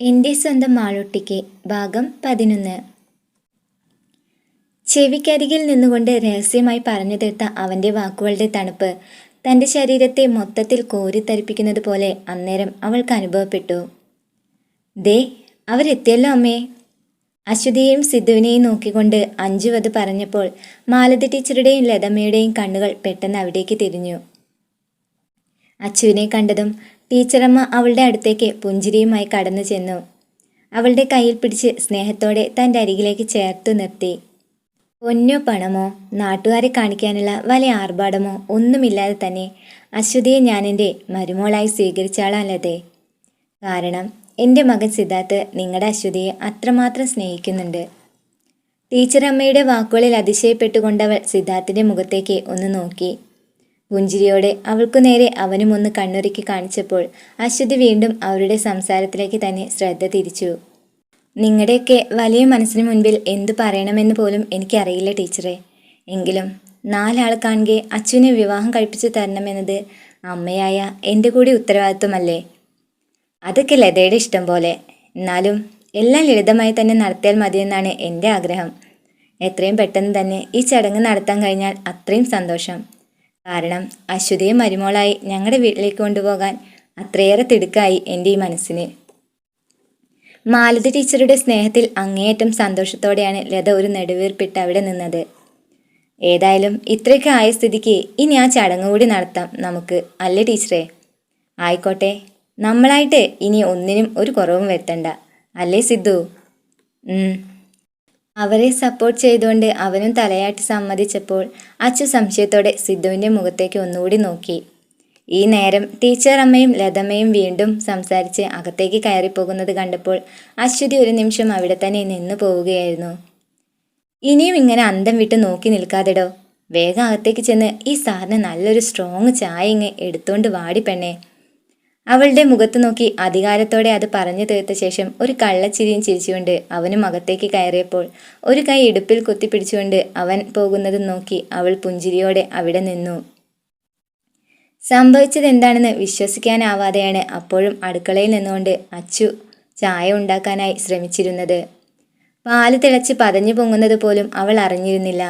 എന്റെ സ്വന്തം മാളൂട്ടിക്ക് ഭാഗം പതിനൊന്ന്. ചെവിക്കരികിൽ നിന്നുകൊണ്ട് രഹസ്യമായി പറഞ്ഞു തീർത്ത അവന്റെ വാക്കുകളുടെ തണുപ്പ് തന്റെ ശരീരത്തെ മൊത്തത്തിൽ കോരിത്തരിപ്പിക്കുന്നത് പോലെ അന്നേരം അവൾക്ക് അനുഭവപ്പെട്ടു. ദേ അവരെത്തിയല്ലോ അമ്മേ. അശ്വതിയെയും സിദ്ധുവിനെയും നോക്കിക്കൊണ്ട് അഞ്ജു അത് പറഞ്ഞപ്പോൾ മാലതി ടീച്ചറുടെയും ലതമ്മയുടെയും കണ്ണുകൾ പെട്ടെന്ന് അവിടേക്ക് തിരിഞ്ഞു. അച്ചുവിനെ കണ്ടതും ടീച്ചറമ്മ അവളുടെ അടുത്തേക്ക് പുഞ്ചിരിയുമായി കടന്നു ചെന്നു. അവളുടെ കയ്യിൽ പിടിച്ച് സ്നേഹത്തോടെ തന്റെ അരികിലേക്ക് ചേർത്തു നിർത്തി. പൊന്നോ പണമോ? നാട്ടുകാരെ കാണിക്കാനുള്ള വലിയ ആർഭാടമോ ഒന്നുമില്ലാതെ തന്നെ അശ്വതിയെ ഞാൻ എന്റെ മരുമോളായി സ്വീകരിച്ചാളല്ലതേ കാരണം എന്റെ മകൻ സിദ്ധാർത്ഥ് നിങ്ങളുടെ അശ്വതിയെ അത്രമാത്രം സ്നേഹിക്കുന്നുണ്ട്. ടീച്ചർ അമ്മയുടെ വാക്കുകളിൽ അതിശയപ്പെട്ടുകൊണ്ടവൾ സിദ്ധാർത്ഥിന്റെ മുഖത്തേക്ക് ഒന്ന് നോക്കി. പുഞ്ചിരിയോടെ അവൾക്കു നേരെ അവനും ഒന്ന് കണ്ണുറുക്കി കാണിച്ചപ്പോൾ അശ്വതി വീണ്ടും അവരുടെ സംസാരത്തിലേക്ക് തന്നെ ശ്രദ്ധ തിരിച്ചു. നിങ്ങളുടെയൊക്കെ വലിയ മനസ്സിന് മുൻപിൽ എന്തു പറയണമെന്ന് പോലും എനിക്കറിയില്ല ടീച്ചറെ. എങ്കിലും നാലാൾ കാണുകെ അച്ഛനെ വിവാഹം കഴിപ്പിച്ചു തരണമെന്നത് അമ്മയായ എന്റെ കൂടി ഉത്തരവാദിത്വമല്ലേ? അതൊക്കെ ലതയുടെ ഇഷ്ടം പോലെ. എന്നാലും എല്ലാം ലളിതമായി തന്നെ നടത്തിയാൽ മതിയെന്നാണ് എന്റെ ആഗ്രഹം. എത്രയും പെട്ടെന്ന് തന്നെ ഈ ചടങ്ങ് നടത്താൻ കഴിഞ്ഞാൽ അത്രയും സന്തോഷം. കാരണം അശ്വതിയെ മരുമോളായി ഞങ്ങളുടെ വീട്ടിലേക്ക് കൊണ്ടുപോകാൻ അത്രയേറെ തിടുക്കായി എന്റെ ഈ മനസ്സിന്. മാലതി ടീച്ചറുടെ സ്നേഹത്തിൽ അങ്ങേയറ്റം സന്തോഷത്തോടെയാണ് ലത ഒരു നെടുവീർപ്പിട്ട് അവിടെ നിന്നത്. ഏതായാലും ഇത്രയൊക്കെ ആയ സ്ഥിതിക്ക് ഇനി ആ ചടങ്ങ് കൂടി നടത്താം നമുക്ക് അല്ലേ ടീച്ചറെ? ആയിക്കോട്ടെ നമ്മളായിട്ട് ഇനി ഒന്നിനും ഒരു കുറവും വരുത്തണ്ട അല്ലേ സിദ്ധു. അവരെ സപ്പോർട്ട് ചെയ്തുകൊണ്ട് അവനും തലയാട്ടി സമ്മതിച്ചപ്പോൾ അച്ഛൻ സംശയത്തോടെ സിദ്ധുവിന്റെ മുഖത്തേക്ക് ഒന്നുകൂടി നോക്കി. ഈ നേരം ടീച്ചർ അമ്മയും ലതമ്മയും വീണ്ടും സംസാരിച്ച് അകത്തേക്ക് കയറിപ്പോകുന്നത് കണ്ടപ്പോൾ അശ്വതി ഒരു നിമിഷം അവിടെ തന്നെ നിന്നു പോവുകയായിരുന്നു. ഇനിയും ഇങ്ങനെ അന്തം വിട്ട് നോക്കി നിൽക്കാതെടോ. വേഗം അകത്തേക്ക് ചെന്ന് ഈ സാറിന് നല്ലൊരു സ്ട്രോങ് ചായ ഇങ്ങ് എടുത്തുകൊണ്ട് വാടി പെണ്ണേ. അവളുടെ മുഖത്ത് നോക്കി അധികാരത്തോടെ അത് പറഞ്ഞു തീർത്ത ശേഷം ഒരു കള്ളച്ചിരിയും ചിരിച്ചുകൊണ്ട് അവനും അകത്തേക്ക് കയറിയപ്പോൾ ഒരു കൈ ഇടുപ്പിൽ കുത്തിപ്പിടിച്ചുകൊണ്ട് അവൻ പോകുന്നത് നോക്കി അവൾ പുഞ്ചിരിയോടെ അവിടെ നിന്നു. സംഭവിച്ചത് എന്താണെന്ന് വിശ്വസിക്കാനാവാതെയാണ് അപ്പോഴും അടുക്കളയിൽ നിന്നുകൊണ്ട് അച്ചു ചായ ഉണ്ടാക്കാനായി ശ്രമിച്ചിരുന്നത്. പാൽ തിളച്ച് പതഞ്ഞു പൊങ്ങുന്നത് പോലും അവൾ അറിഞ്ഞിരുന്നില്ല.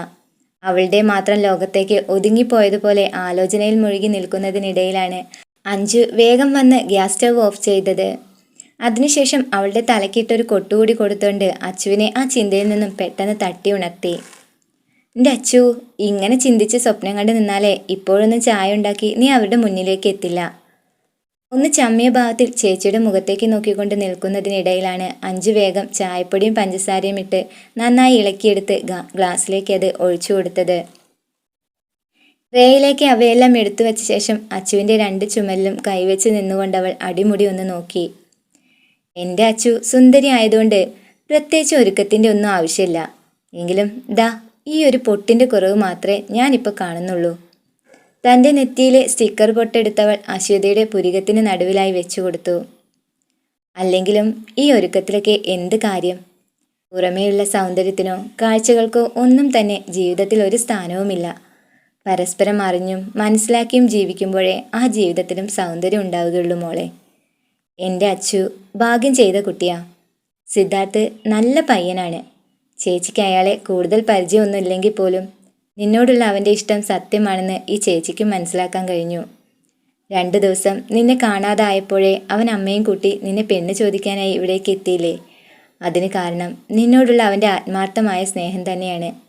അവളുടെ മാത്രം ലോകത്തേക്ക് ഒതുങ്ങിപ്പോയതുപോലെ ആലോചനയിൽ മുഴുകി നിൽക്കുന്നതിനിടയിലാണ് അഞ്ചു വേഗം വന്ന് ഗ്യാസ് സ്റ്റവ് ഓഫ് ചെയ്തത്. അതിനുശേഷം അവളുടെ തലക്കിട്ടൊരു കൊട്ടുകൂടി കൊടുത്തുകൊണ്ട് അച്ചുവിനെ ആ ചിന്തയിൽ നിന്നും പെട്ടെന്ന് തട്ടി ഉണർത്തി. എന്റെ അച്ചു ഇങ്ങനെ ചിന്തിച്ച് സ്വപ്നം കണ്ട് നിന്നാലേ ഇപ്പോഴൊന്നും ചായ ഉണ്ടാക്കി നീ അവരുടെ മുന്നിലേക്ക് എത്തില്ല. ഒന്ന് ചമ്മിയ ഭാഗത്തിൽ ചേച്ചിയുടെ മുഖത്തേക്ക് നോക്കിക്കൊണ്ട് നിൽക്കുന്നതിനിടയിലാണ് അഞ്ചു വേഗം ചായപ്പൊടിയും പഞ്ചസാരയും ഇട്ട് നന്നായി ഇളക്കിയെടുത്ത് ഗ്ലാസ്സിലേക്ക് അത് ഒഴിച്ചു കൊടുത്തത്. ട്രേയിലേക്ക് അവയെല്ലാം എടുത്തു വെച്ച ശേഷം അച്ചുവിന്റെ രണ്ട് ചുമലിലും കൈവച്ച് നിന്നുകൊണ്ട് അവൾ അടിമുടി ഒന്ന് നോക്കി. എന്റെ അച്ചു സുന്ദരി ആയതുകൊണ്ട് പ്രത്യേകിച്ച് ഒരുക്കത്തിന്റെ ഒന്നും ആവശ്യമില്ല. എങ്കിലും ദാ ഈ ഒരു പൊട്ടിന്റെ കുറവ് മാത്രമേ ഞാനിപ്പോൾ കാണുന്നുള്ളൂ. തന്റെ നെറ്റിയിലെ സ്റ്റിക്കർ പൊട്ടെടുത്തവൾ അശ്വതിയുടെ പുരികത്തിന് നടുവിലായി വെച്ചു കൊടുത്തു. അല്ലെങ്കിലും ഈ ഒരുക്കത്തിലൊക്കെ എന്ത് കാര്യം? പുറമേയുള്ള സൗന്ദര്യത്തിനോ കാഴ്ചകൾക്കോ ഒന്നും തന്നെ ജീവിതത്തിൽ ഒരു സ്ഥാനവുമില്ല. പരസ്പരം അറിഞ്ഞും മനസ്സിലാക്കിയും ജീവിക്കുമ്പോഴേ ആ ജീവിതത്തിലും സൗന്ദര്യം ഉണ്ടാവുകയുള്ളൂ മോളെ. എന്റെ അച്ചു ഭാഗ്യം ചെയ്ത കുട്ടിയാ. സിദ്ധാർത്ഥ് നല്ല പയ്യനാണ്. ചേച്ചിക്ക് അയാളെ കൂടുതൽ പരിചയമൊന്നുമില്ലെങ്കിൽ പോലും നിന്നോടുള്ള അവന്റെ ഇഷ്ടം സത്യമാണെന്ന് ഈ ചേച്ചിക്കും മനസ്സിലാക്കാൻ കഴിഞ്ഞു. രണ്ടു ദിവസം നിന്നെ കാണാതായപ്പോഴേ അവൻ അമ്മയും കൂട്ടി നിന്നെ പെണ്ണ് ചോദിക്കാനായി ഇവിടേക്ക് എത്തിയില്ലേ? അതിന് കാരണം നിന്നോടുള്ള അവന്റെ ആത്മാർത്ഥമായ സ്നേഹം തന്നെയാണ്.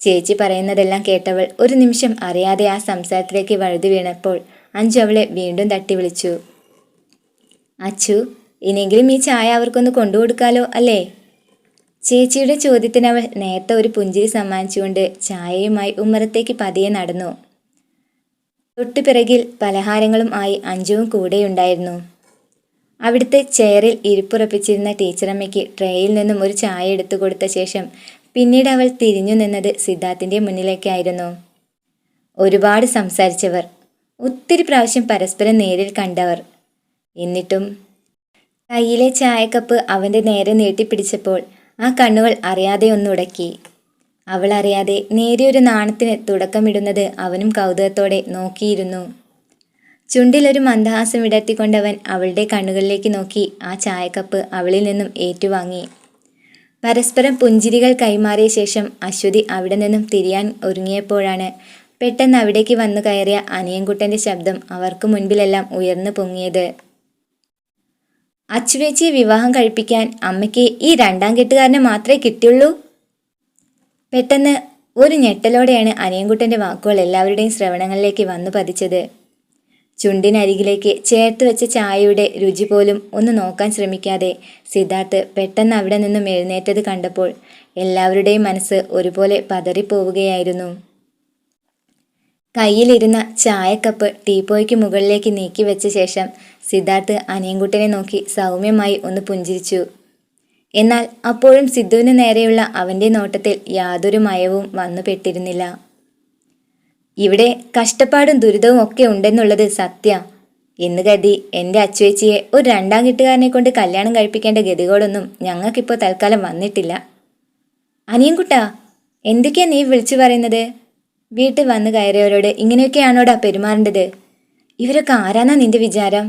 ചേച്ചി പറയുന്നതെല്ലാം കേട്ടവൾ ഒരു നിമിഷം അറിയാതെ ആ സംസാരത്തിലേക്ക് വഴുതി വീണപ്പോൾ അഞ്ചു അവളെ വീണ്ടും തട്ടി വിളിച്ചു. അച്ചു ഇനിയെങ്കിലും ഈ ചായ അവർക്കൊന്ന് കൊണ്ടുകൊടുക്കാലോ അല്ലേ? ചേച്ചിയുടെ ചോദ്യത്തിന് അവൾ നേരത്തെ ഒരു പുഞ്ചിരി സമ്മാനിച്ചുകൊണ്ട് ചായയുമായി ഉമ്മറത്തേക്ക് പതിയെ നടന്നു. തൊട്ടുപിറകിൽ പലഹാരങ്ങളും ആയി അഞ്ചുവും കൂടെയുണ്ടായിരുന്നു. അവിടുത്തെ ചെയറിൽ ഇരിപ്പുറപ്പിച്ചിരുന്ന ടീച്ചറമ്മയ്ക്ക് ട്രേയിൽ നിന്നും ഒരു ചായ എടുത്തു കൊടുത്ത ശേഷം പിന്നീട് അവൾ തിരിഞ്ഞു നിന്നത് സിദ്ധാർത്ഥിന്റെ മുന്നിലേക്കായിരുന്നു. ഒരുപാട് സംസാരിച്ചവർ ഒത്തിരി പ്രാവശ്യം പരസ്പരം നേരിൽ കണ്ടവർ. എന്നിട്ടും കയ്യിലെ ചായക്കപ്പ് അവന്റെ നേരെ നീട്ടിപ്പിടിച്ചപ്പോൾ ആ കണ്ണുകൾ അറിയാതെ ഒന്നുടക്കി അവൾ അറിയാതെ നേരിയൊരു നാണത്തിന് തുടക്കമിടുന്നത് അവനും കൗതുകത്തോടെ നോക്കിയിരുന്നു. ചുണ്ടിലൊരു മന്ദഹാസം വിടർത്തിക്കൊണ്ടവൻ അവളുടെ കണ്ണുകളിലേക്ക് നോക്കി ആ ചായക്കപ്പ് അവളിൽ നിന്നും ഏറ്റുവാങ്ങി. പരസ്പരം പുഞ്ചിരികൾ കൈമാറിയ ശേഷം അശ്വതി അവിടെ നിന്നും തിരിയാൻ ഒരുങ്ങിയപ്പോഴാണ് പെട്ടെന്ന് അവിടേക്ക് വന്നു കയറിയ അനിയൻകുട്ടന്റെ ശബ്ദം അവർക്ക് മുൻപിലെല്ലാം ഉയർന്നു പൊങ്ങിയത്. അച്ചുവേച്ചിയെ വിവാഹം കഴിപ്പിക്കാൻ അമ്മയ്ക്ക് ഈ രണ്ടാം കെട്ടുകാരനെ മാത്രമേ കിട്ടിയുള്ളൂ? പെട്ടെന്ന് ഒരു ഞെട്ടലോടെയാണ് അനിയൻകുട്ടന്റെ വാക്കുകൾ എല്ലാവരുടെയും ശ്രവണങ്ങളിലേക്ക് വന്നു പതിച്ചത്. ചുണ്ടിനരികിലേക്ക് ചേർത്ത് വെച്ച ചായയുടെ രുചി പോലും ഒന്ന് നോക്കാൻ ശ്രമിക്കാതെ സിദ്ധാർത്ഥ് പെട്ടെന്ന് അവിടെ നിന്നും എഴുന്നേറ്റത് കണ്ടപ്പോൾ എല്ലാവരുടെയും മനസ്സ് ഒരുപോലെ പതറിപ്പോവുകയായിരുന്നു. കയ്യിലിരുന്ന ചായക്കപ്പ് ടീപ്പോയ്ക്ക് മുകളിലേക്ക് നീക്കി വെച്ച ശേഷം സിദ്ധാർത്ഥ് അനിയൻകുട്ടനെ നോക്കി സൗമ്യമായി ഒന്ന് പുഞ്ചിരിച്ചു. എന്നാൽ അപ്പോഴും സിദ്ധുവിന് നേരെയുള്ള അവന്റെ നോട്ടത്തിൽ യാതൊരു മയവും വന്നുപെട്ടിരുന്നില്ല. ഇവിടെ കഷ്ടപ്പാടും ദുരിതവും ഒക്കെ ഉണ്ടെന്നുള്ളത് സത്യ. എന്ന് കരുതി എന്റെ അച്ചുവേച്ചിയെ ഒരു രണ്ടാം കെട്ടുകാരനെ കൊണ്ട് കല്യാണം കഴിപ്പിക്കേണ്ട ഗതികോടൊന്നും ഞങ്ങൾക്കിപ്പോൾ തൽക്കാലം വന്നിട്ടില്ല. അനിയൻകുട്ടാ എന്തൊക്കെയാ നീ വിളിച്ചു പറയുന്നത്? വീട്ടിൽ വന്ന് കയറിയവരോട് ഇങ്ങനെയൊക്കെയാണോടാ പെരുമാറേണ്ടത്? ഇവരൊക്കെ ആരാന്നാ നിന്റെ വിചാരം?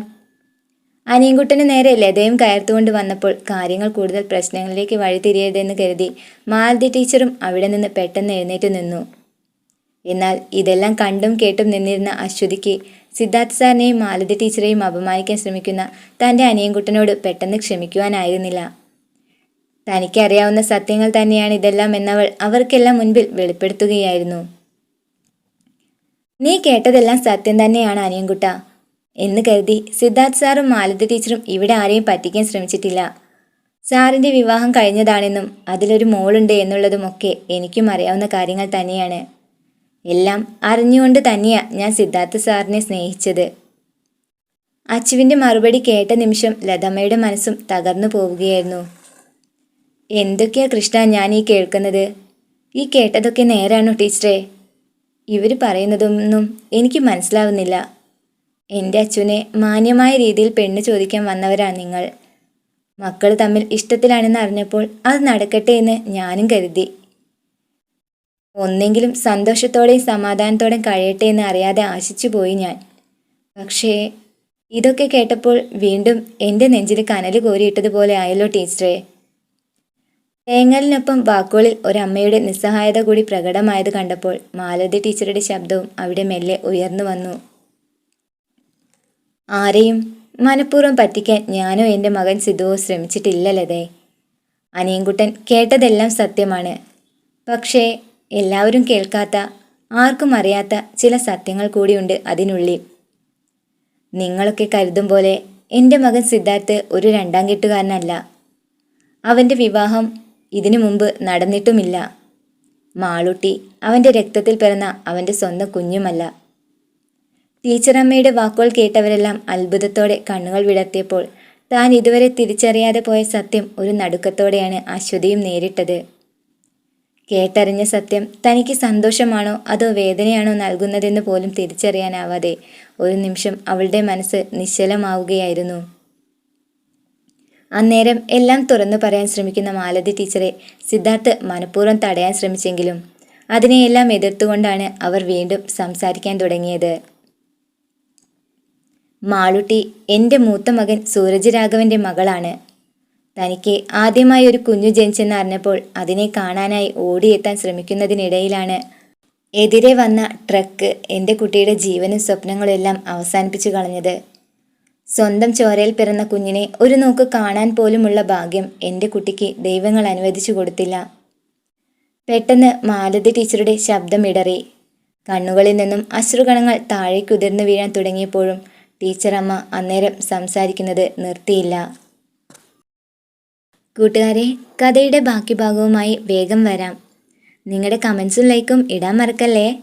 അനിയൻകുട്ടന് നേരെ ലതയും കയർത്തുകൊണ്ട് വന്നപ്പോൾ കാര്യങ്ങൾ കൂടുതൽ പ്രശ്നങ്ങളിലേക്ക് വഴിതിരിയരുതെന്ന് കരുതി മാലതി ടീച്ചറും അവിടെ നിന്ന് പെട്ടെന്ന് എഴുന്നേറ്റ് നിന്നു. എന്നാൽ ഇതെല്ലാം കണ്ടും കേട്ടും നിന്നിരുന്ന അശ്വതിക്ക് സിദ്ധാർത്ഥ സാറിനെയും മാലതി ടീച്ചറെയും അപമാനിക്കാൻ ശ്രമിക്കുന്ന തന്റെ അനിയൻകുട്ടനോട് പെട്ടെന്ന് ക്ഷമിക്കുവാനായിരുന്നില്ല. തനിക്കറിയാവുന്ന സത്യങ്ങൾ തന്നെയാണ് ഇതെല്ലാം എന്നവൾ അവർക്കെല്ലാം മുൻപിൽ വെളിപ്പെടുത്തുകയായിരുന്നു. നീ കേട്ടതെല്ലാം സത്യം തന്നെയാണ് അനിയൻകുട്ട എന്ന് കരുതി സിദ്ധാർത്ഥ് സാറും മാലതി ടീച്ചറും ഇവിടെ ആരെയും പറ്റിക്കാൻ ശ്രമിച്ചിട്ടില്ല. സാറിന്റെ വിവാഹം കഴിഞ്ഞതാണെന്നും അതിലൊരു മോളുണ്ട് എന്നുള്ളതുമൊക്കെ എനിക്കും അറിയാവുന്ന കാര്യങ്ങൾ തന്നെയാണ്. എല്ലാം അറിഞ്ഞുകൊണ്ട് തന്നെയാ ഞാൻ സിദ്ധാർത്ഥ സാറിനെ സ്നേഹിച്ചത്. അച്ചുവിന്റെ മറുപടി കേട്ട നിമിഷം ലതമ്മയുടെ മനസ്സും തകർന്നു പോവുകയായിരുന്നു. എന്തൊക്കെയാ കൃഷ്ണ ഞാൻ ഈ കേൾക്കുന്നത്? ഈ കേട്ടതൊക്കെ നേരാണോ ടീച്ചറെ? ഇവർ പറയുന്നതൊന്നും എനിക്ക് മനസ്സിലാവുന്നില്ല. എന്റെ അച്ഛനെ മാന്യമായ രീതിയിൽ പെണ്ണ് ചോദിക്കാൻ വന്നവരാണ് നിങ്ങൾ. മക്കൾ തമ്മിൽ ഇഷ്ടത്തിലാണെന്ന് അറിഞ്ഞപ്പോൾ അത് നടക്കട്ടെ എന്ന് ഞാനും കരുതി. ഒന്നെങ്കിലും സന്തോഷത്തോടെയും സമാധാനത്തോടെയും കഴിയട്ടെ എന്ന് അറിയാതെ ആശിച്ചു പോയി ഞാൻ. പക്ഷേ ഇതൊക്കെ കേട്ടപ്പോൾ വീണ്ടും എന്റെ നെഞ്ചിൽ കനൽ കോരിയിട്ടതുപോലെ ആയല്ലോ ടീച്ചറെ. തേങ്ങലിനൊപ്പം വാക്കുകളിൽ ഒരമ്മയുടെ നിസ്സഹായത കൂടി പ്രകടമായത് കണ്ടപ്പോൾ മാലതി ടീച്ചറുടെ ശബ്ദവും അവിടെ മെല്ലെ ഉയർന്നു വന്നു. ആരെയും മനഃപൂർവം പറ്റിക്കാൻ ഞാനോ എന്റെ മകൻ സിദ്ധുവോ ശ്രമിച്ചിട്ടില്ല ലതേ അനിയൻകുട്ടൻ കേട്ടതെല്ലാം സത്യമാണ്. പക്ഷേ എല്ലാവരും കേൾക്കാത്ത ആർക്കും അറിയാത്ത ചില സത്യങ്ങൾ കൂടിയുണ്ട് അതിനുള്ളിൽ. നിങ്ങളൊക്കെ കരുതും പോലെ എന്റെ മകൻ സിദ്ധാർത്ഥ് ഒരു രണ്ടാം കെട്ടുകാരനല്ല. അവന്റെ വിവാഹം ഇതിനു മുമ്പ് നടന്നിട്ടുമില്ല. മാളുട്ടി അവന്റെ രക്തത്തിൽ പിറന്ന അവന്റെ സ്വന്തം കുഞ്ഞുമല്ല. ടീച്ചറമ്മയുടെ വാക്കുകൾ കേട്ടവരെല്ലാം അത്ഭുതത്തോടെ കണ്ണുകൾ വിടർത്തിയപ്പോൾ താൻ ഇതുവരെ തിരിച്ചറിയാതെ പോയ സത്യം ഒരു നടുക്കത്തോടെയാണ് അശ്വതിയും നേരിട്ടത്. കേട്ടറിഞ്ഞ സത്യം തനിക്ക് സന്തോഷമാണോ അതോ വേദനയാണോ നൽകുന്നതെന്ന് പോലും തിരിച്ചറിയാനാവാതെ ഒരു നിമിഷം അവളുടെ മനസ്സ് നിശ്ചലമാവുകയായിരുന്നു. അന്നേരം എല്ലാം തുറന്നു പറയാൻ ശ്രമിക്കുന്ന മാലതി ടീച്ചറെ സിദ്ധാർത്ഥ് മനഃപൂർവം തടയാൻ ശ്രമിച്ചെങ്കിലും അതിനെയെല്ലാം എതിർത്തുകൊണ്ടാണ് അവർ വീണ്ടും സംസാരിക്കാൻ തുടങ്ങിയത്. മാളുട്ടി എന്റെ മൂത്ത മകൻ സൂരജ് രാഘവന്റെ മകളാണ്. തനിക്ക് ആദ്യമായി ഒരു കുഞ്ഞു ജനിച്ചെന്ന് അറിഞ്ഞപ്പോൾ അതിനെ കാണാനായി ഓടിയെത്താൻ ശ്രമിക്കുന്നതിനിടയിലാണ്. എതിരെ വന്ന ട്രക്ക് എന്റെ കുട്ടിയുടെ ജീവനും സ്വപ്നങ്ങളും എല്ലാം അവസാനിപ്പിച്ചു കളഞ്ഞത്. സ്വന്തം ചോരയിൽ പിറന്ന കുഞ്ഞിനെ ഒരു നോക്ക് കാണാൻ പോലുമുള്ള ഭാഗ്യം എന്റെ കുട്ടിക്ക് ദൈവങ്ങൾ അനുവദിച്ചു കൊടുത്തില്ല. പെട്ടെന്ന് മാലതി ടീച്ചറുടെ ശബ്ദം ഇടറി. കണ്ണുകളിൽ നിന്നും അശ്രുകണങ്ങൾ താഴേക്കുതിർന്നു വീഴാൻ തുടങ്ങിയപ്പോഴും ടീച്ചറമ്മ അന്നേരം സംസാരിക്കുന്നത് നിർത്തിയില്ല. കൂട്ടുകാരെ കഥയുടെ ബാക്കി ഭാഗവുമായി വേഗം വരാം. നിങ്ങളുടെ കമൻസും ലൈക്കും ഇടാൻ മറക്കല്ലേ?